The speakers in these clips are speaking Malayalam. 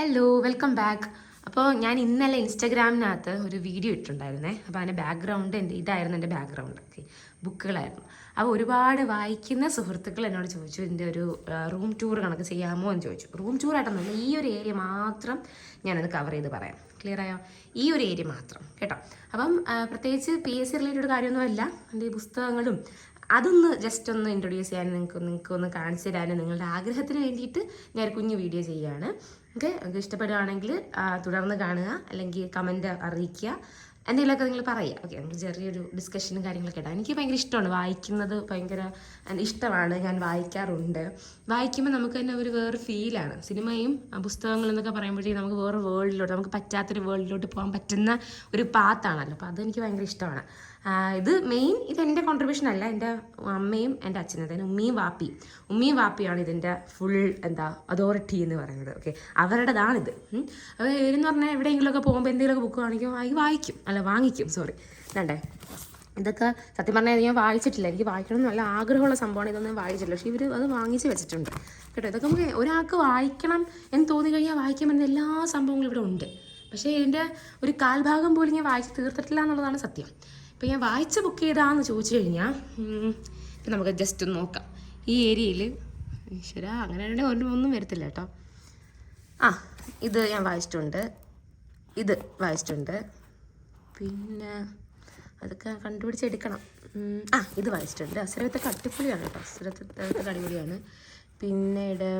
ഹലോ വെൽക്കം ബാക്ക് അപ്പോൾ ഞാൻ ഇന്നലെ ഇൻസ്റ്റാഗ്രാമിനകത്ത് ഒരു വീഡിയോ ഇട്ടിട്ടുണ്ടായിരുന്നേ. അപ്പോൾ അതിന്റെ ബാക്ക്ഗ്രൗണ്ട് എന്റെ ഇതായിരുന്നു എന്റെ ബാക്ക്ഗ്രൗണ്ട് ഓക്കെ ബുക്കുകളായിരുന്നു. അപ്പോൾ ഒരുപാട് വായിക്കുന്ന സുഹൃത്തുക്കൾ എന്നോട് ചോദിച്ചു ഇതിന്റെ ഒരു റൂം ടൂർ കണക്ക് ചെയ്യാമോ? എന്ന് ചോദിച്ചു. റൂം ടൂർ ആയിട്ടൊന്നുമില്ല ഈ ഒരു ഏരിയ മാത്രം ഞാനത് കവർ ചെയ്ത് പറയാം. ക്ലിയർ ആയോ? ഈ ഒരു ഏരിയ മാത്രം കേട്ടോ. അപ്പം പ്രത്യേകിച്ച് പി എസ് സി റിലേറ്റഡ് കാര്യമൊന്നുമല്ല. എന്റെ ഈ പുസ്തകങ്ങളും അതൊന്ന് ജസ്റ്റ് ഒന്ന് ഇൻട്രൊഡ്യൂസ് ചെയ്യാൻ നിങ്ങൾക്ക് നിങ്ങൾക്ക് ഒന്ന് കാണിച്ചു തരാനും നിങ്ങളുടെ ആഗ്രഹത്തിന് വേണ്ടിയിട്ട് ഞാൻ ഒരു കുഞ്ഞു വീഡിയോ ചെയ്യുകയാണ്. ഓക്കെ നിങ്ങൾക്ക് ഇഷ്ടപ്പെടുകയാണെങ്കിൽ തുടർന്ന് കാണുക അല്ലെങ്കിൽ കമന്റ് അറിയിക്കുക. എന്തെങ്കിലുമൊക്കെ നിങ്ങൾ പറയുക. ഓക്കെ നമുക്ക് ചെറിയൊരു ഡിസ്കഷനും കാര്യങ്ങളൊക്കെ ഇടാം. എനിക്ക് ഭയങ്കര ഇഷ്ടമാണ്. വായിക്കുന്നത് ഭയങ്കര ഇഷ്ടമാണ്. ഞാൻ വായിക്കാറുണ്ട്. വായിക്കുമ്പോൾ നമുക്ക് തന്നെ ഒരു വേറെ ഫീലാണ് സിനിമയും പുസ്തകങ്ങളും എന്നൊക്കെ പറയുമ്പോഴത്തേക്കും നമുക്ക് വേറെ വേൾഡിലോട്ട് നമുക്ക് പറ്റാത്തൊരു വേൾഡിലോട്ട് പോകാൻ പറ്റുന്ന ഒരു പാത്താണല്ലോ അപ്പോൾ അതെനിക്ക് ഭയങ്കര ഇഷ്ടമാണ്. ഇത് മെയിൻ ഇത് എന്റെ കോൺട്രിബ്യൂഷൻ അല്ല എന്റെ അമ്മയും എന്റെ അച്ഛനും അതായത് ഉമ്മിയും വാപ്പിയും. ഉമ്മിയും വാപ്പിയാണ് ഇതിന്റെ ഫുൾ എന്താ അതോറിറ്റി എന്ന് പറയുന്നത് ഓക്കെ അവരുടേതാണിത്. അപ്പോൾ ഇവരെന്ന് പറഞ്ഞാൽ എവിടെയെങ്കിലുമൊക്കെ പോകുമ്പോൾ എന്തെങ്കിലുമൊക്കെ ബുക്ക് കാണിക്കും അത് വായിക്കും അല്ല വാങ്ങിക്കും സോറി വേണ്ടേ ഇതൊക്കെ സത്യം പറഞ്ഞാൽ ഞാൻ വായിച്ചിട്ടില്ല. എനിക്ക് വായിക്കണം നല്ല ആഗ്രഹമുള്ള സംഭവമാണ്. ഇതൊന്നും വായിച്ചിട്ടില്ല. പക്ഷേ ഇവർ അത് വാങ്ങിച്ച് വെച്ചിട്ടുണ്ട്. കേട്ടോ ഇതൊക്കെ നമുക്ക് ഒരാൾക്ക് വായിക്കണം എന്ന് തോന്നി കഴിഞ്ഞാൽ വായിക്കാൻ പറ്റുന്ന എല്ലാ സംഭവങ്ങളും ഇവിടെ ഉണ്ട്. പക്ഷേ ഇതിന്റെ ഒരു കാൽഭാഗം പോലും ഞാൻ വായിച്ച് തീർത്തിട്ടില്ല എന്നുള്ളതാണ് സത്യം. ഇപ്പോൾ ഞാൻ വായിച്ച ബുക്ക് ഏതാന്ന് ചോദിച്ചു കഴിഞ്ഞാൽ നമുക്ക് ജസ്റ്റ് ഒന്ന് നോക്കാം. ഈ ഏരിയയിൽ ഈശ്വര അങ്ങനെ ഒന്നും വരത്തില്ല കേട്ടോ. ആ ഇത് ഞാൻ വായിച്ചിട്ടുണ്ട്. ഇത് വായിച്ചിട്ടുണ്ട്. പിന്നെ അതൊക്കെ കണ്ടുപിടിച്ചെടുക്കണം ആ ഇത് വായിച്ചിട്ടുണ്ട്. അസുരത്തൊക്കെ അടിപൊളിയാണ് കേട്ടോ. അസുരത്തൊക്കെ അടിപൊളിയാണ് പിന്നീട്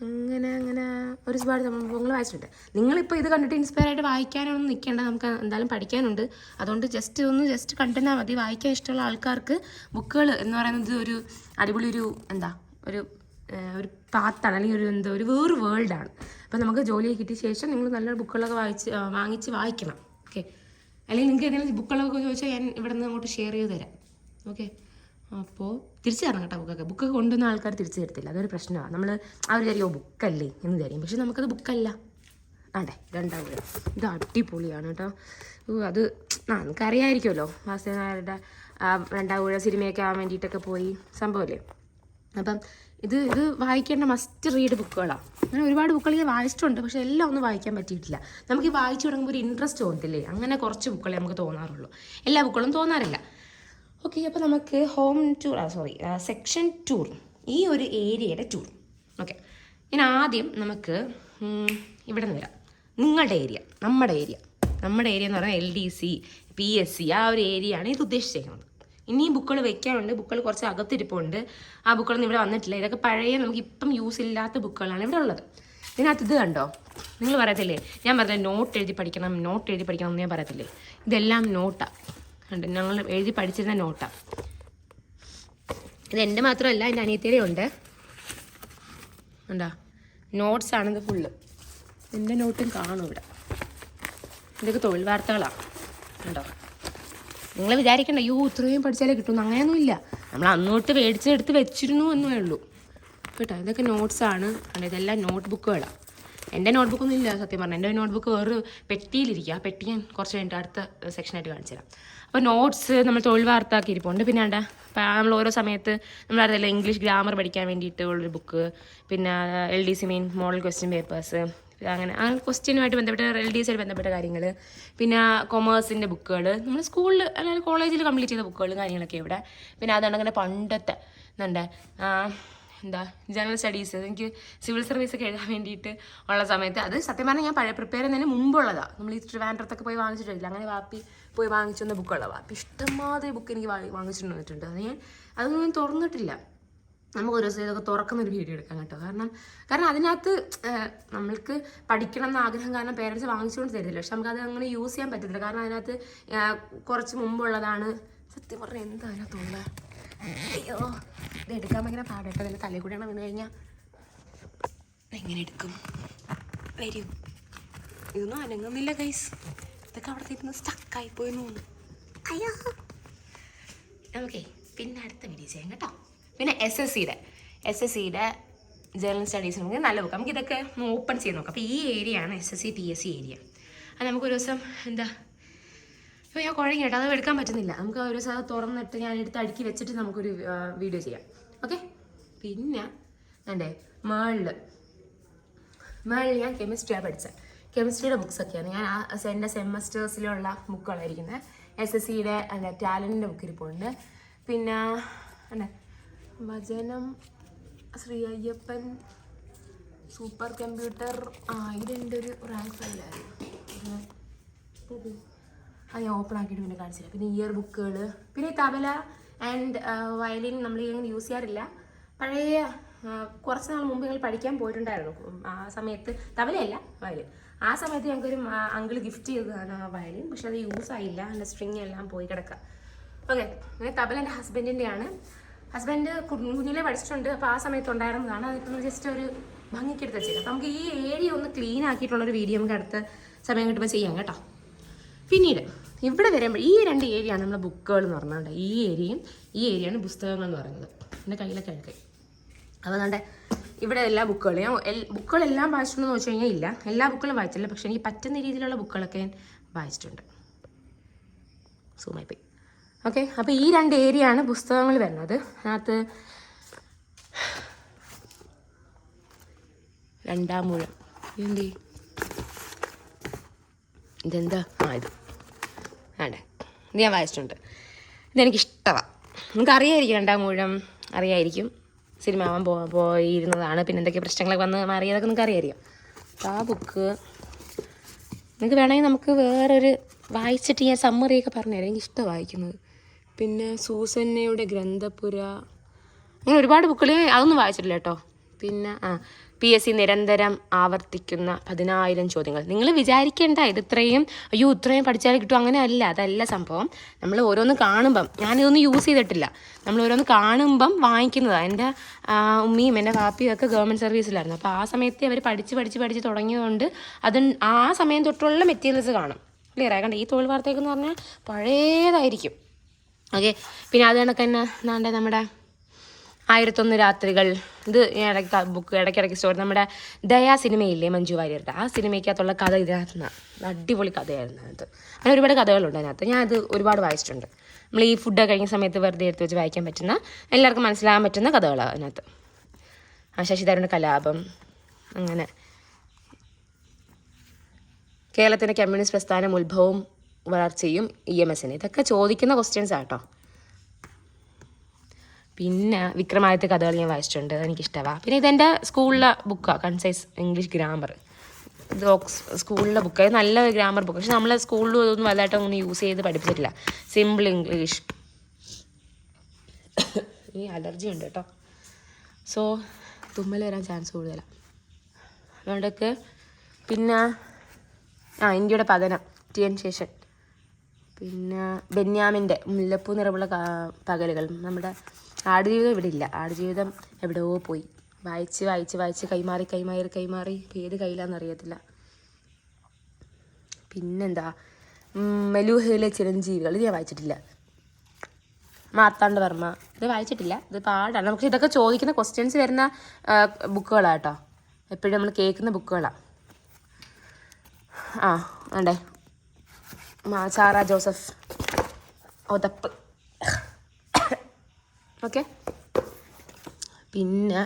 അങ്ങനെ അങ്ങനെ ഒരുപാട് സംഭവങ്ങൾ വായിച്ചിട്ടുണ്ട്. നിങ്ങളിപ്പോൾ ഇത് കണ്ടിട്ട് ഇൻസ്പയർ ആയിട്ട് വായിക്കാനൊന്നും നിൽക്കേണ്ട നമുക്ക് എന്തായാലും പഠിക്കാനുണ്ട്. അതുകൊണ്ട് ജസ്റ്റ് ഒന്ന് ജസ്റ്റ് കണ്ടെന്നാൽ മതി. വായിക്കാൻ ഇഷ്ടമുള്ള ആൾക്കാർക്ക് ബുക്കുകൾ എന്ന് പറയുന്നത് ഒരു അടിപൊളി ഒരു എന്താ ഒരു ഒരു പാത്താണ്. അല്ലെങ്കിൽ ഒരു എന്താ ഒരു വേറെ വേൾഡാണ് അപ്പോൾ നമുക്ക് ജോലി കിട്ടിയ ശേഷം നിങ്ങൾ നല്ല ബുക്കുകളൊക്കെ വായിച്ച് വാങ്ങിച്ച് വായിക്കണം. ഓക്കെ അല്ലെങ്കിൽ നിങ്ങൾക്ക് എന്തെങ്കിലും ബുക്കുകളൊക്കെ ചോദിച്ചാൽ ഞാൻ ഇവിടെ നിന്ന് അങ്ങോട്ട് ഷെയർ ചെയ്ത് തരാം. ഓക്കെ അപ്പോൾ തിരിച്ചു തരണം കേട്ടോ ബുക്കൊക്കെ ബുക്കൊക്കെ കൊണ്ടുവന്ന ആൾക്കാർ തിരിച്ചു തരത്തില്ല അതൊരു പ്രശ്നമാണ്. നമ്മൾ അവർ വിചാരിക്കും "ഓ, ബുക്കല്ലേ എന്ന് തരും പക്ഷെ നമുക്കത് ബുക്കല്ല ആണ്ടേ രണ്ടാമത്. ഇത് അടിപൊളിയാണ് കേട്ടോ. അത് ആ നിങ്ങൾക്ക് അറിയാമായിരിക്കുമല്ലോ വാസുദേവനായരുടെ രണ്ടാം ഊഴ സിനിമയൊക്കെ ആവാൻ വേണ്ടിയിട്ടൊക്കെ പോയി സംഭവമല്ലേ? അപ്പം ഇത് ഇത് വായിക്കേണ്ട മസ്റ്റ് റീഡ് ബുക്കുകളാണ് അങ്ങനെ ഒരുപാട് ബുക്കുകൾ ഞാൻ വായിച്ചിട്ടുണ്ട് പക്ഷെ എല്ലാം ഒന്നും വായിക്കാൻ പറ്റിയിട്ടില്ല. നമുക്ക് ഈ വായിച്ചു തുടങ്ങുമ്പോൾ ഒരു ഇൻട്രസ്റ്റ് തോന്നത്തില്ലേ അങ്ങനെ കുറച്ച് ബുക്കുകളെ നമുക്ക് തോന്നാറുള്ളൂ. എല്ലാ ബുക്കുകളും തോന്നാറില്ല. ഓക്കെ അപ്പോൾ നമുക്ക് ഹോം ടൂർ ആ സോറി സെക്ഷൻ ടൂർ ഈ ഒരു ഏരിയയുടെ ടൂർ ഓക്കെ ഞാൻ ആദ്യം നമുക്ക് ഇവിടെ നിന്ന് വരാം. നിങ്ങളുടെ ഏരിയ നമ്മുടെ ഏരിയ നമ്മുടെ ഏരിയ എന്ന് പറഞ്ഞാൽ L D C P S C ആ ഒരു ഏരിയയാണ് ഇത് ഉദ്ദേശിച്ചേക്കുന്നത്. ഇനിയും ബുക്കുകൾ വെക്കാനുണ്ട്. ബുക്കുകൾ കുറച്ച് അകത്തിരിപ്പുണ്ട്. ആ ബുക്കുകളൊന്നും ഇവിടെ വന്നിട്ടില്ല. ഇതൊക്കെ പഴയ നമുക്ക് ഇപ്പം യൂസ് ഇല്ലാത്ത ബുക്കുകളാണ് ഇവിടെ ഉള്ളത്. ഇതിനകത്ത് ഇത് കണ്ടോ? നിങ്ങൾ പറയത്തില്ലേ? ഞാൻ പറഞ്ഞ നോട്ട് എഴുതി പഠിക്കണം നോട്ട് എഴുതി പഠിക്കണം എന്ന് ഞാൻ പറയത്തില്ലേ? ഇതെല്ലാം നോട്ടാണ് കണ്ട്? ഞങ്ങൾ എഴുതി പഠിച്ചിരുന്ന നോട്ടാണ് ഇത് എന്റെ മാത്രമല്ല എന്റെ അനിയത്തിയുടെ ഉണ്ട്. കണ്ടാ? നോട്ട്സ് ആണിത് ഫുള്ള് എന്റെ നോട്ടും കാണും ഇവിടെ. ഇതൊക്കെ തൊഴിൽ വാർത്തകളാണ് കണ്ടോ? നിങ്ങൾ വിചാരിക്കണ്ട അയ്യോ ഇത്രയും പഠിച്ചാലേ കിട്ടും. അങ്ങനെയൊന്നും ഇല്ല. നമ്മൾ അന്നോട്ട് മേടിച്ചെടുത്ത് വെച്ചിരുന്നു എന്നേ ഉള്ളൂ. കേട്ടോ? ഇതൊക്കെ നോട്ട്സാണ് കണ്ടോ? ഇതെല്ലാം നോട്ട് ബുക്കുകളാണ് എന്റെ നോട്ട്ബുക്കൊന്നും ഇല്ല സത്യം പറഞ്ഞാൽ എന്റെ നോട്ട്ബുക്ക് വേറൊരു പെട്ടിയിലിരിക്കുക ആ പെട്ടി ഞാൻ കുറച്ച് കഴിഞ്ഞിട്ട് അടുത്ത സെക്ഷനായിട്ട് കാണിച്ചു തരാം അപ്പോൾ നോട്ട്സ് നമ്മൾ തൊഴിൽ വാർത്താക്കി ഇരിപ്പുണ്ട് പിന്നെ വേണ്ട. നമ്മൾ ഓരോ സമയത്ത് നമ്മൾ അറിയില്ല ഇംഗ്ലീഷ് ഗ്രാമർ പഠിക്കാൻ വേണ്ടിയിട്ട് ഉള്ളൊരു ബുക്ക് പിന്നെ L D C main model question papers അങ്ങനെ ആ ക്വസ്റ്റ്യനുമായിട്ട് ബന്ധപ്പെട്ട എൽ ഡി സിയുമായി ബന്ധപ്പെട്ട കാര്യങ്ങൾ പിന്നെ കൊമേഴ്സിന്റെ ബുക്കുകൾ നമ്മൾ സ്കൂളിൽ അല്ലെങ്കിൽ കോളേജിൽ കംപ്ലീറ്റ് ചെയ്ത ബുക്കുകളും കാര്യങ്ങളൊക്കെ ഇവിടെ. പിന്നെ അതാണ് അങ്ങനെ പണ്ടത്തെ എന്താ എന്താ ജനറൽ സ്റ്റഡീസ് എനിക്ക് സിവിൽ സർവീസ് ഒക്കെ എഴുതാൻ വേണ്ടിയിട്ട് ഉള്ള സമയത്ത് അത് സത്യം പറഞ്ഞാൽ ഞാൻ പഴയ പ്രിപ്പയർ ചെയ്യുന്നതിന് മുമ്പുള്ളതാണ് നമ്മൾ ഈ ട്രിവാൻഡ്രത്തൊക്കെ പോയി വാങ്ങിച്ചിട്ടില്ല? അങ്ങനെ വാപ്പി പോയി വാങ്ങിച്ചു വന്ന ബുക്കുള്ള വാപ്പി ഇഷ്ടംമാതിരി ബുക്ക് എനിക്ക് വാങ്ങി വാങ്ങിച്ചിട്ട് വന്നിട്ടുണ്ട്. അത് ഞാൻ അതൊന്നും തുറന്നിട്ടില്ല. നമുക്ക് ഒരു ദിവസം ഇതൊക്കെ തുറക്കുന്ന ഒരു വീഡിയോ എടുക്കാം കേട്ടോ. കാരണം കാരണം അതിനകത്ത് നമ്മൾക്ക് പഠിക്കണം എന്ന ആഗ്രഹം കാരണം പേരൻസ് വാങ്ങിച്ചുകൊണ്ട് തരില്ല പക്ഷെ നമുക്കത് അങ്ങനെ യൂസ് ചെയ്യാൻ പറ്റത്തില്ല. കാരണം അതിനകത്ത് കുറച്ച് മുമ്പുള്ളതാണ്. സത്യം പറഞ്ഞാൽ എന്താ അതിനകത്തുള്ള അയ്യോ ഇത് എടുക്കാൻ ഭയങ്കര പാടായിട്ട് അതിന്റെ തലയിൽ കൂടെയാണ് വന്നു കഴിഞ്ഞാൽ എങ്ങനെ എടുക്കും? വരും. ഇതൊന്നും അനങ്ങുന്നില്ല ഗൈസ് ഇതൊക്കെ അവിടെ ഇരുന്ന് സ്റ്റക്കായി പോയി തോന്നുന്നു. അയ്യോ. ഓക്കെ പിന്നെ അടുത്ത വീഡിയോ ചെയ്യാം കേട്ടോ. പിന്നെ എസ് എസ് സിയുടെ എസ് എസ് സിയുടെ ജേർണൽ സ്റ്റഡീസ് നമുക്ക് നല്ല ബുക്ക് നമുക്ക് ഇതൊക്കെ ഒന്ന് ഓപ്പൺ ചെയ്ത് നോക്കാം. അപ്പോൾ ഈ ഏരിയ ആണ് S S C P S C area അത് നമുക്കൊരു ദിവസം എന്താ ഇപ്പോൾ ഞാൻ കുഴങ്ങി കേട്ടോ. അത് എടുക്കാൻ പറ്റുന്നില്ല. നമുക്ക് ഒരു സാധനം തുറന്നിട്ട് ഞാൻ എടുത്ത് അടുക്കി വെച്ചിട്ട് നമുക്കൊരു വീഡിയോ ചെയ്യാം. ഓക്കെ പിന്നെ വേണ്ടേ മേളിൽ മേളിൽ ഞാൻ കെമിസ്ട്രിയാണ് പഠിച്ചത് കെമിസ്ട്രിയുടെ ബുക്സ് ഒക്കെയാണ്. ഞാൻ ആ എന്റെ സെമസ്റ്റേഴ്സിലുള്ള ബുക്കുകളായിരിക്കുന്നത് എസ് എസ് സിയുടെ ടാലന്റിന്റെ ബുക്ക് ഇരിപ്പുണ്ട് പിന്നെ അല്ലേ വചനം ശ്രീ അയ്യപ്പൻ സൂപ്പർ കമ്പ്യൂട്ടർ ആ ഇതെന്റെ ഒരു റാങ്ക് ഫയലായിരുന്നു അത് ഞാൻ ഓപ്പൺ ആക്കിയിട്ട് പിന്നെ കാണിച്ചില്ല. പിന്നെ ഇയർ ബുക്കുകൾ പിന്നെ തബല ആൻഡ് വയലിൻ നമ്മൾ ഇങ്ങനെ യൂസ് ചെയ്യാറില്ല. പഴയ കുറച്ച് നാൾ മുമ്പ് ഞങ്ങൾ പഠിക്കാൻ പോയിട്ടുണ്ടായിരുന്നു. ആ സമയത്ത് തബലയല്ല വയലിൻ ആ സമയത്ത് ഞങ്ങൾക്കൊരു അങ്കിൾ ഗിഫ്റ്റ് ചെയ്തതാണ് ആ വയലിൻ പക്ഷെ അത് യൂസ് ആയില്ല. അതിന്റെ സ്ട്രിങ് എല്ലാം പോയി കിടക്കുക ഓക്കെ അങ്ങനെ തബല എന്റെ ഹസ്ബൻഡിന്റെയാണ് ഹസ്ബൻഡ് കുഞ്ഞിലെ പഠിച്ചിട്ടുണ്ട്. അപ്പോൾ ആ സമയത്ത് ഉണ്ടായിരുന്നതാണ്. അതിപ്പോൾ ജസ്റ്റ് ഒരു ഭംഗിക്ക് എടുത്ത് വെച്ചേക്കാം നമുക്ക് ഈ ഏരിയ ഒന്ന് ക്ലീൻ ആക്കിയിട്ടുള്ളൊരു വീഡിയോ നമുക്ക് അടുത്ത സമയം കിട്ടുമ്പോൾ ചെയ്യാം കേട്ടോ. പിന്നീട് ഇവിടെ വരുമ്പോൾ ഈ രണ്ട് ഏരിയയാണ് നമ്മളെ ബുക്കുകൾ എന്ന് പറഞ്ഞത് ഈ ഏരിയയും ഈ ഏരിയയാണ് പുസ്തകങ്ങൾ എന്ന് പറയുന്നത്. എന്റെ എടുക്കുക അപ്പോൾ അതുകൊണ്ട് ഇവിടെ എല്ലാ ബുക്കുകളും ഞാൻ ബുക്കുകളെല്ലാം വായിച്ചിട്ടുണ്ടെന്ന് വെച്ച് കഴിഞ്ഞാൽ ഇല്ല. എല്ലാ ബുക്കുകളും വായിച്ചില്ല പക്ഷേ എനിക്ക് പറ്റുന്ന രീതിയിലുള്ള ബുക്കുകളൊക്കെ ഞാൻ വായിച്ചിട്ടുണ്ട്. സൂമായി പോയി ഓക്കെ? അപ്പോൾ ഈ രണ്ട് ഏരിയയാണ് പുസ്തകങ്ങൾ വരുന്നത്. അതിനകത്ത് രണ്ടാം മുഴം. എന്തേ ഇതെന്താ? ആ ഇത്. വേണ്ടേ ഇത് ഞാൻ വായിച്ചിട്ടുണ്ട്. ഇതെനിക്ക് ഇഷ്ടമാണ് നമുക്ക് അറിയായിരിക്കും രണ്ടാം മൂഴം അറിയായിരിക്കും. സിനിമ ആവാൻ പോ പോയിരുന്നതാണ്. പിന്നെ എന്തൊക്കെ പ്രശ്നങ്ങളൊക്കെ വന്ന് മാറിയതൊക്കെ നിങ്ങൾക്ക് അറിയായിരിക്കും അപ്പോൾ ആ ബുക്ക് നിങ്ങൾക്ക് വേണമെങ്കിൽ നമുക്ക് വേറൊരു വായിച്ചിട്ട് ഞാൻ സമ്മറിയൊക്കെ പറഞ്ഞുതരാം എനിക്ക് ഇഷ്ടം വായിക്കുന്നത്. പിന്നെ സൂസന്നയുടെ ഗ്രന്ഥപുര. അങ്ങനെ ഒരുപാട് ബുക്കുകൾ അതൊന്നും വായിച്ചിട്ടില്ല കേട്ടോ. പിന്നെ ആ പി എസ് സി നിരന്തരം ആവർത്തിക്കുന്ന പതിനായിരം ചോദ്യങ്ങൾ. നിങ്ങൾ വിചാരിക്കേണ്ട ഇത് ഇത്രയും അയ്യോ ഇത്രയും പഠിച്ചാൽ കിട്ടും അങ്ങനെ അല്ല അതല്ല സംഭവം. നമ്മൾ ഓരോന്ന് കാണുമ്പം ഞാനിതൊന്നും യൂസ് ചെയ്തിട്ടില്ല. നമ്മൾ ഓരോന്ന് കാണുമ്പം വാങ്ങിക്കുന്നതാണ് എന്റെ ഉമ്മിയും എന്റെ വാപ്പിയും ഒക്കെ ഗവൺമെന്റ് സർവീസിലായിരുന്നു അപ്പോൾ ആ സമയത്ത് അവർ പഠിച്ച് പഠിച്ച് പഠിച്ച് തുടങ്ങിയതുകൊണ്ട് അത് ആ സമയം തൊട്ടുള്ള മെറ്റീരിയൽസ് കാണും. ക്ലിയർ ആയി കണ്ട ഈ തൊഴിൽ വാർത്തയൊക്കെ എന്ന് പറഞ്ഞാൽ പഴയതായിരിക്കും. ഓക്കെ പിന്നെ അത് കണക്ക് തന്നെ നമ്മുടെ ആയിരത്തൊന്ന് രാത്രികൾ. ഇത് ഇടയ്ക്ക് ബുക്ക് ഇടയ്ക്കിടയ്ക്ക് സ്റ്റോറി നമ്മുടെ ദയാ സിനിമയില്ലേ മഞ്ജു വാര്യരുടെ? ആ സിനിമയ്ക്കകത്തുള്ള കഥ ഇതിനകത്തുനിന്ന് അടിപൊളി കഥയായിരുന്നു അതിനകത്ത്. അങ്ങനെ ഒരുപാട് കഥകളുണ്ട് അതിനകത്ത്. ഞാൻ അത് ഒരുപാട് വായിച്ചിട്ടുണ്ട്. നമ്മൾ ഈ ഫുഡ് കഴിഞ്ഞ സമയത്ത് വെറുതെ എടുത്ത് വെച്ച് വായിക്കാൻ പറ്റുന്ന എല്ലാവർക്കും മനസ്സിലാകാൻ പറ്റുന്ന കഥകളാണ് അതിനകത്ത്. ആ ശശിധരന്റെ കലാപം അങ്ങനെ. കേരളത്തിന്റെ കമ്മ്യൂണിസ്റ്റ് പ്രസ്ഥാനം ഉത്ഭവവും വളർച്ചയും ഇ എം എസിന്. ഇതൊക്കെ ചോദിക്കുന്ന ക്വസ്റ്റ്യൻസ് ആട്ടോ പിന്നെ വിക്രമാദിത്യ കഥകൾ ഞാൻ വായിച്ചിട്ടുണ്ട് എനിക്കിഷ്ടമാണ് പിന്നെ ഇതെന്റെ സ്കൂളിലെ ബുക്കാണ് കൺസൈസ് ഇംഗ്ലീഷ് ഗ്രാമർ ഇത് ഓക്സ് സ്കൂളിലെ ബുക്ക്. നല്ല ഗ്രാമർ ബുക്ക് പക്ഷെ നമ്മളെ സ്കൂളിലും അതൊന്നും വലുതായിട്ട് ഒന്നും യൂസ് ചെയ്ത് പഠിപ്പിച്ചിട്ടില്ല. സിമ്പിൾ ഇംഗ്ലീഷ് ഈ അലർജി ഉണ്ട് കേട്ടോ. സോ തുമ്മൽ വരാൻ ചാൻസ് കൂടുതലാണ് അതുകൊണ്ടൊക്കെ പിന്നെ ആ ഇന്ത്യയുടെ പതനം ടി എൻ ശേഷൻ. പിന്നെ ബെന്യാമിന്റെ മുല്ലപ്പൂ നിറമുള്ള പകലുകൾ. നമ്മുടെ ആടുജീവിതം ഇവിടെ ഇല്ല ആടുജീവിതം എവിടെയോ പോയി. വായിച്ച് വായിച്ച് വായിച്ച് കൈമാറി കൈമാറി കൈമാറി പേര് ഏത് കയ്യിലാണെന്ന് അറിയത്തില്ല. പിന്നെന്താ? മെലൂഹയിലെ ചിരഞ്ജീവികൾ ഇത് ഞാൻ വായിച്ചിട്ടില്ല. മാർത്താണ്ഡവർമ്മ. ഇത് വായിച്ചിട്ടില്ല. ഇത് പാടാണ്. നമുക്ക് ഇതൊക്കെ ചോദിക്കുന്ന ക്വസ്റ്റ്യൻസ് വരുന്ന ബുക്കുകളാണ് കേട്ടോ എപ്പോഴും നമ്മൾ കേൾക്കുന്ന ബുക്കുകളാണ് ആ മാ- ജോസഫ് ജോസഫ്. ഒതപ്പ് ഓക്കെ. പിന്നെ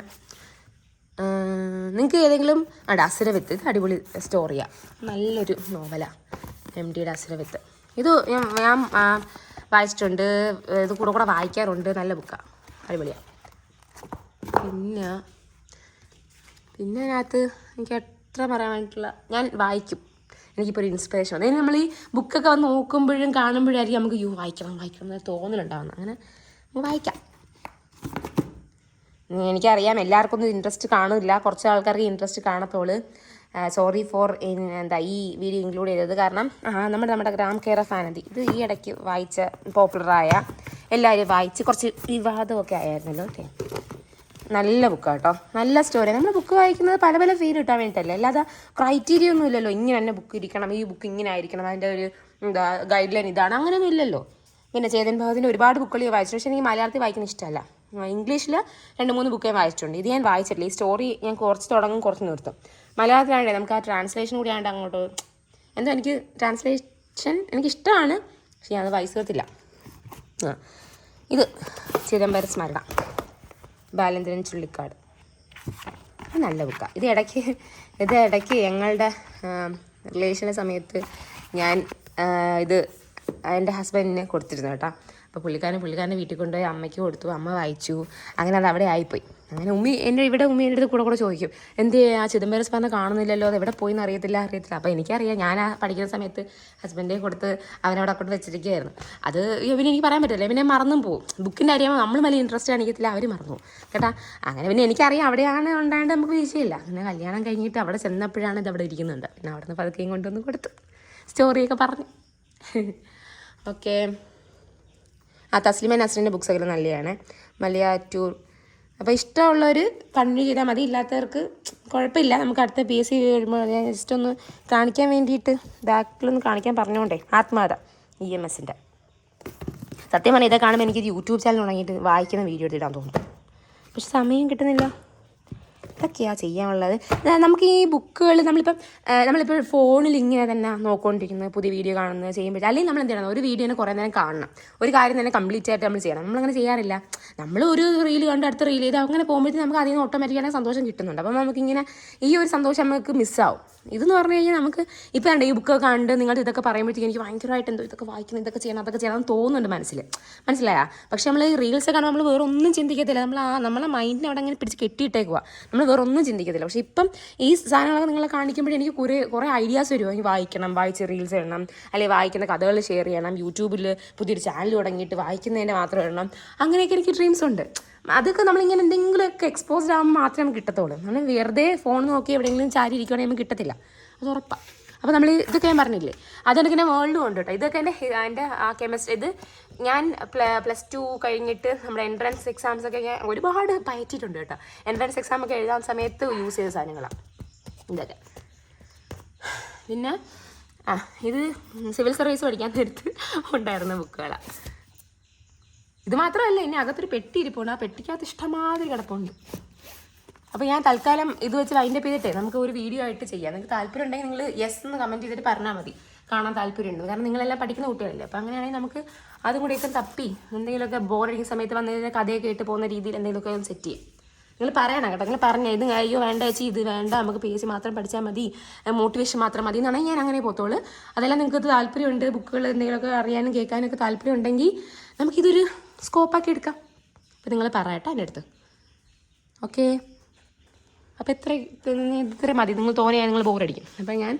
നിങ്ങൾക്ക് ഏതെങ്കിലും അട അസുരവിത്ത് ഇത് അടിപൊളി സ്റ്റോറിയാണ് നല്ലൊരു നോവലാണ് എം ഡിയുടെ അസുരവിത്ത് ഇത് ഞാൻ ഞാൻ വായിച്ചിട്ടുണ്ട് ഇത് കൂടെ കൂടെ വായിക്കാറുണ്ട് നല്ല ബുക്കാണ് അടിപൊളിയാണ് പിന്നെ പിന്നെ അതിനകത്ത് എനിക്ക് എത്ര പറയാൻ വേണ്ടിയിട്ടുള്ള ഞാൻ വായിക്കും. എനിക്കിപ്പോൾ ഒരു ഇൻസ്പിറേഷൻ അതായത് നമ്മൾ ഈ ബുക്കൊക്കെ വന്ന് നോക്കുമ്പോഴും കാണുമ്പോഴായിരിക്കും നമുക്ക് യു വായിക്കണം വായിക്കണം എന്ന് തോന്നലുണ്ടാവുന്നത്. അങ്ങനെ വായിക്കാം. എനിക്കറിയാം. എല്ലാവർക്കും ഒന്നും ഇൻട്രസ്റ്റ് കാണില്ല കുറച്ച് ആൾക്കാർക്ക് ഇൻട്രസ്റ്റ് കാണത്തുള്ളൂ. സോറി ഫോർ എന്താ ഈ വീഡിയോ ഇൻക്ലൂഡ് ചെയ്തത്. കാരണം നമ്മുടെ നമ്മുടെ ഗ്രാം കെയർ ഓഫ് ഇത് ഈ ഇടയ്ക്ക് വായിച്ച പോപ്പുലറായ എല്ലാവരും വായിച്ച് കുറച്ച് വിവാദമൊക്കെ ആയിരുന്നല്ലോ അല്ലേ? നല്ല ബുക്കാണ് കേട്ടോ നല്ല സ്റ്റോറി നമ്മൾ ബുക്ക് വായിക്കുന്നത് പല പല ഫീൽ കിട്ടാൻ വേണ്ടിയിട്ടല്ലേ? അല്ലാതെ ക്രൈറ്റീരിയ ഒന്നും ഇല്ലല്ലോ. ഇങ്ങനെ തന്നെ ബുക്ക് ഇരിക്കണം. ഈ ബുക്ക് ഇങ്ങനെ ആയിരിക്കണം. അതിന്റെ ഒരു എന്താ ഗൈഡ് ലൈൻ ഇതാണ്. അങ്ങനെയൊന്നും ഇല്ലല്ലോ. പിന്നെ ചേതൻ ഭഗവതിന്റെ ഒരുപാട് ബുക്കുകൾ വായിച്ചു. പക്ഷേ എനിക്ക് മലയാളത്തിൽ വായിക്കുന്ന ഇഷ്ടമല്ല. ഇംഗ്ലീഷിൽ രണ്ട് മൂന്ന് ബുക്കേ വായിച്ചിട്ടുണ്ട്. ഇത് ഞാൻ വായിച്ചിട്ടില്ല. ഈ സ്റ്റോറി ഞാൻ കുറച്ച് തുടങ്ങും കുറച്ച് നിർത്തും. മലയാളത്തിലാണ്ടേ നമുക്ക് ആ ട്രാൻസ്ലേഷൻ കൂടി ആണ്ട് അങ്ങോട്ട് എന്തോ എനിക്ക് ട്രാൻസ്ലേഷൻ എനിക്കിഷ്ടമാണ് പക്ഷെ ഞാൻ അത് വായിച്ചു തീർത്തില്ല. ആ ഇത് ചിദംബര സ്മരണ ബാലേന്ദ്രൻ ചുള്ളിക്കാട്. നല്ല ബുക്കാണ് ഇത് ഇടയ്ക്ക് ഇത് ഇടയ്ക്ക് ഞങ്ങളുടെ റിലേഷന്റെ സമയത്ത് ഞാൻ ഇത് എന്റെ ഹസ്ബൻഡിനെ കൊടുത്തിരുന്നു കേട്ടോ. അപ്പോൾ പുള്ളിക്കാരൻ പുള്ളിക്കാരന്റെ വീട്ടിൽ കൊണ്ടുപോയി അമ്മയ്ക്ക് കൊടുത്തു അമ്മ വായിച്ചു. അങ്ങനെ അത് അവിടെ ആയിപ്പോയി. അങ്ങനെ ഉമ്മി എന്റെ ഇവിടെ ഉമ്മി എന്റെ അടുത്ത് കൂടെ കൂടെ ചോദിക്കും എന്ത് ആ ചിദംബരം സ്പർദ്ധ കാണുന്നില്ലല്ലോ അത് എവിടെ പോയി എന്ന് അറിയത്തില്ല അറിയത്തില്ല. അപ്പോൾ എനിക്കറിയാം ഞാൻ ആ പഠിക്കുന്ന സമയത്ത് ഹസ്ബൻഡിനെ കൊടുത്ത് അവനവിടെ കൊണ്ട് വെച്ചിരിക്കുകയായിരുന്നു. അത് പിന്നെ എനിക്ക് പറയാൻ പറ്റില്ല പിന്നെ മറന്നും പോകും ബുക്കിന്റെ അറിയാമോ നമ്മൾ വലിയ ഇൻട്രസ്റ്റ് കാണിക്കത്തില്ല അവർ മറന്നു പോകും കേട്ടാ? അങ്ങനെ പിന്നെ എനിക്കറിയാം അവിടെയാണ് ഉണ്ടായത് നമുക്ക് വിജയമില്ല അങ്ങനെ കല്യാണം കഴിഞ്ഞിട്ട് അവിടെ ചെന്നപ്പോഴാണ് ഇത് അവിടെ ഇരിക്കുന്നുണ്ട്. പിന്നെ അവിടെ നിന്ന് പതുക്കെയും കൊണ്ടുവന്ന് കൊടുത്തു സ്റ്റോറിയൊക്കെ പറഞ്ഞു. ഓക്കെ ആ തസ്ലിമ നസ്രിന്റെ ബുക്സ് ഒക്കെ നല്ലതാണ് മലയാറ്റൂർ. അപ്പോൾ ഇഷ്ടമുള്ളവർ കണ്ടിന്യൂ ചെയ്താൽ മതി. ഇല്ലാത്തവർക്ക് കുഴപ്പമില്ല. നമുക്ക് അടുത്ത പി എസ് സി വരുമ്പോൾ ഞാൻ ജസ്റ്റ് ഒന്ന് കാണിക്കാൻ വേണ്ടിയിട്ട് ബാക്കിലൊന്ന് കാണിക്കാൻ പറഞ്ഞോണ്ടേ. ആത്മാത ഇ എം എസിന്റെ സത്യം പറഞ്ഞാൽ ഇതൊക്കെ കാണുമ്പോൾ എനിക്ക് യൂട്യൂബ് ചാനൽ തുടങ്ങിയിട്ട് വായിക്കുന്ന വീഡിയോ എടുത്തിടാൻ തോന്നുന്നു. പക്ഷെ സമയം കിട്ടുന്നില്ല. ഇതൊക്കെയാണ് ചെയ്യാനുള്ളത്? നമുക്ക് ഈ ബുക്കുകൾ നമ്മളിപ്പം നമ്മളിപ്പോൾ ഫോണിൽ ഇങ്ങനെ തന്നെ നോക്കിക്കൊണ്ടിരിക്കുന്നത് പുതിയ വീഡിയോ കാണുന്നത് ചെയ്യുമ്പോൾ അല്ലെങ്കിൽ നമ്മൾ എന്ത് ചെയ്യണം? ഒരു വീഡിയോനെ കുറേ നേരം കാണണം. ഒരു കാര്യം തന്നെ കംപ്ലീറ്റ് ആയിട്ട് നമ്മൾ ചെയ്യണം. നമ്മളങ്ങനെ ചെയ്യാറില്ല. നമ്മൾ ഒരു റീൽ കണ്ട് അടുത്ത റീൽ ചെയ്ത് അങ്ങനെ പോകുമ്പോഴത്തേക്കും നമുക്ക് അതിൽ നിന്ന് ഓട്ടോമാറ്റിക്കായിട്ട് സന്തോഷം കിട്ടുന്നുണ്ട്. അപ്പം നമുക്കിങ്ങനെ ഈ ഒരു സന്തോഷം നമുക്ക് മിസ്സാവും ഇതെന്ന് പറഞ്ഞു കഴിഞ്ഞാൽ നമുക്ക് ഇപ്പോൾ ഉണ്ട് ഈ ബുക്ക് കണ്ട് നിങ്ങൾ ഇതൊക്കെ പറയുമ്പോഴത്തേക്കും എനിക്ക് ഭയങ്കരമായിട്ട് എന്തോ ഇതൊക്കെ വായിക്കണം ഇതൊക്കെ ചെയ്യണം അതൊക്കെ ചെയ്യണം തോന്നുന്നുണ്ട് മനസ്സിൽ. മനസ്സിലായാ? പക്ഷെ നമ്മൾ ഈ റീൽസ് കാണുമ്പോൾ നമ്മൾ വേറെ ഒന്നും ചിന്തിക്കത്തില്ല. നമ്മൾ ആ നമ്മളെ മൈൻഡിനെ അവിടെ അങ്ങനെ പിടിച്ച് കെട്ടിയിട്ടേക്കുക നമ്മൾ വേറെ ഒന്നും ചിന്തിക്കത്തില്ല. പക്ഷെ ഇപ്പം ഈ സാധനങ്ങളൊക്കെ നിങ്ങളെ കാണിക്കുമ്പോഴേ എനിക്ക് കുറേ കുറേ ഐഡിയാസ് വരുമോ എനിക്ക് വായിക്കണം വായിച്ച് റീൽസ് ഇടണം അല്ലെങ്കിൽ വായിക്കുന്ന കഥകൾ ഷെയർ ചെയ്യണം യൂട്യൂബിൽ പുതിയൊരു ചാനൽ തുടങ്ങിയിട്ട് വായിക്കുന്നതിന്റെ മാത്രം ഇടണം. അങ്ങനെയൊക്കെ എനിക്ക് ഡ്രീംസ് ഉണ്ട്. അതൊക്കെ നമ്മളിങ്ങനെ എന്തെങ്കിലുമൊക്കെ എക്സ്പോസ്ഡ് ആകുമ്പോൾ മാത്രമേ നമുക്ക് കിട്ടത്തുള്ളൂ. നമ്മൾ വെറുതെ ഫോൺ നോക്കി എവിടെയെങ്കിലും ചാരി ഇരിക്കുകയാണെങ്കിൽ നമുക്ക് കിട്ടത്തില്ല. അത് ഉറപ്പാണ് അപ്പോൾ നമ്മൾ ഇതൊക്കെ ഞാൻ പറഞ്ഞില്ലേ? അതുകൊണ്ട് ഇങ്ങനെ വേൾഡ് ഉണ്ട് കേട്ടോ ഇതൊക്കെ എന്റെ എന്റെ ആ കെമിസ്ട്രി ഇത് ഞാൻ പ്ലസ് ടു കഴിഞ്ഞിട്ട് നമ്മുടെ എൻട്രൻസ് എക്സാംസ് ഒക്കെ ഞാൻ ഒരുപാട് പയറ്റിയിട്ടുണ്ട് കേട്ടോ. എൻട്രൻസ് എക്സാം ഒക്കെ എഴുതാൻ സമയത്ത് യൂസ് ചെയ്ത സാധനങ്ങളാണ് ഇതൊക്കെ. പിന്നെ ആ ഇത് സിവിൽ സർവീസ് പഠിക്കാൻ നേരത്ത് ഉണ്ടായിരുന്ന ബുക്കുകളാണ് ഇത് മാത്രമല്ല ഇനി അകത്തൊരു പെട്ടി ഇരിപ്പുണ്ട്. ആ പെട്ടിക്കകത്ത് ഇഷ്ടമാതിരി കിടപ്പുണ്ട്. അപ്പോൾ ഞാൻ തൽക്കാലം ഇത് വെച്ച് വൈൻഡപ്പ് ചെയ്തിട്ടേ നമുക്ക് ഒരു വീഡിയോ ആയിട്ട് ചെയ്യാം. നിങ്ങൾക്ക് താല്പര്യം ഉണ്ടെങ്കിൽ നിങ്ങൾ യെസ് എന്ന് കമന്റ് ചെയ്തിട്ട് പറഞ്ഞാൽ മതി. കാണാൻ താല്പര്യമുണ്ട് കാരണം നിങ്ങളെല്ലാം പഠിക്കുന്ന കുട്ടികളല്ലേ. അപ്പോൾ അങ്ങനെയാണെങ്കിൽ നമുക്ക് അതും കൂടിയൊക്കെ തപ്പി. എന്തെങ്കിലുമൊക്കെ ബോറടിക്കുന്ന സമയത്ത് വന്നു കഴിഞ്ഞാൽ കഥയൊക്കെ ഇട്ട് പോകുന്ന രീതിയിൽ എന്തെങ്കിലുമൊക്കെ ഒന്ന് സെറ്റ് ചെയ്യാം. നിങ്ങൾ പറയണം കേട്ടോ. നിങ്ങൾ പറഞ്ഞ ഇത് അയ്യോ വേണ്ട ചേച്ചി ഇത് വേണ്ട. നമുക്ക് പി എസ് സി മാത്രം പഠിച്ചാൽ മതി. മോട്ടിവേഷൻ മാത്രം മതി എന്നാണെങ്കിൽ ഞാൻ അങ്ങനെ പോത്തോളൂ. അതെല്ലാം നിങ്ങൾക്ക് താല്പര്യമുണ്ട് ബുക്കുകൾ എന്തെങ്കിലുമൊക്കെ അറിയാനും കേൾക്കാനൊക്കെ താല്പര്യം ഉണ്ടെങ്കിൽ നമുക്കിതൊരു സ്കോപ്പാക്കി എടുക്കാം. അപ്പോൾ നിങ്ങൾ പറയട്ടെ എന്റെ അടുത്ത്. ഓക്കെ അപ്പോൾ ഇത്ര ഇത്ര മതി. നിങ്ങൾ തോന്നിയാൽ നിങ്ങൾ ബോറടിക്കും അപ്പോൾ ഞാൻ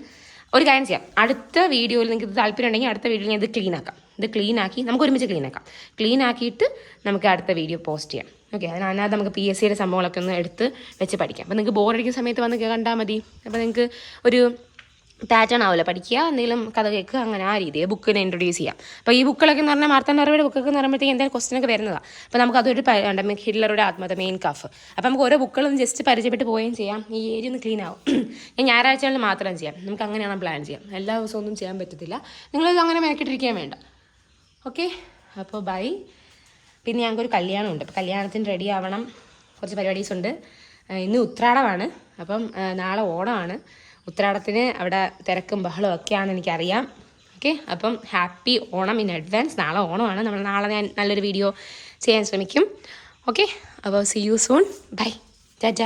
ഒരു കാര്യം ചെയ്യാം. അടുത്ത വീഡിയോയിൽ നിങ്ങൾക്ക് ഇത് താല്പര്യം ഉണ്ടെങ്കിൽ അടുത്ത വീഡിയോയിൽ ഞാൻ ഇത് ക്ലീൻ ആക്കാം. ഇത് ക്ലീൻ ആക്കി നമുക്ക് ഒരുമിച്ച് ക്ലീൻ ആക്കാം. ക്ലീൻ ആക്കിയിട്ട് നമുക്ക് അടുത്ത വീഡിയോ പോസ്റ്റ് ചെയ്യാം. ഓക്കെ അതിനകത്ത് നമുക്ക് പി എസ് സിയുടെ സംഭവങ്ങളൊക്കെ ഒന്ന് എടുത്ത് വെച്ച് പഠിക്കാം. അപ്പോൾ നിങ്ങൾക്ക് ബോറടിക്കുന്ന സമയത്ത് വന്ന് കണ്ടാൽ മതി. അപ്പോൾ നിങ്ങൾക്ക് ഒരു പാറ്റേൺ ആവില്ല പഠിക്കുക എന്തെങ്കിലും കഥ കേൾക്കുക അങ്ങനെ ആ രീതിയിൽ ബുക്കിനെ ഇൻട്രൊഡ്യൂസ് ചെയ്യാം. അപ്പോൾ ഈ ബുക്കുകളൊക്കെ എന്ന് പറഞ്ഞാൽ മാർത്താൻ നറവയുടെ ബുക്കൊക്കെ എന്ന് പറയുമ്പോഴത്തേക്ക് എന്തെങ്കിലും ക്വസ്റ്റിനൊക്കെ വരുന്നതാണ് അപ്പോൾ നമുക്ക് അതൊരു ഹിറ്റ്ലറുടെ ആത്മത മെയിൻ കഫ് അപ്പോൾ നമുക്ക് ഓരോ ബുക്കുകളും ജസ്റ്റ് പരിചയപ്പെട്ട് പോവുകയും ചെയ്യാം. ഈ ഏരിയ ഒന്ന് ക്ലീൻ ആവും. ഞാൻ ഞായറാഴ്ചകളിൽ മാത്രം ചെയ്യാം. നമുക്ക് അങ്ങനെയാണ് പ്ലാൻ ചെയ്യാം. എല്ലാ ദിവസവും ഒന്നും ചെയ്യാൻ പറ്റത്തില്ല. നിങ്ങൾ അങ്ങനെ മേക്കിട്ടിരിക്കാൻ വേണ്ട. ഓക്കെ അപ്പോൾ ബൈ പിന്നെ ഞങ്ങൾക്കൊരു കല്യാണമുണ്ട്. അപ്പോൾ കല്യാണത്തിന് റെഡി ആവണം. കുറച്ച് പരിപാടീസ് ഉണ്ട്. ഇന്ന് ഉത്രാടമാണ്. അപ്പം നാളെ ഓണമാണ്. ഉത്രാടത്തിന് അവിടെ തിരക്കും ബഹളവും ഒക്കെയാണെന്ന് എനിക്കറിയാം. ഓക്കെ അപ്പം ഹാപ്പി ഓണം ഇൻ അഡ്വാൻസ്. നാളെ ഓണമാണ്. നമ്മൾ നാളെ ഞാൻ നല്ലൊരു വീഡിയോ ചെയ്യാൻ ശ്രമിക്കും. ഓക്കെ അപ്പോൾ see you soon bye tata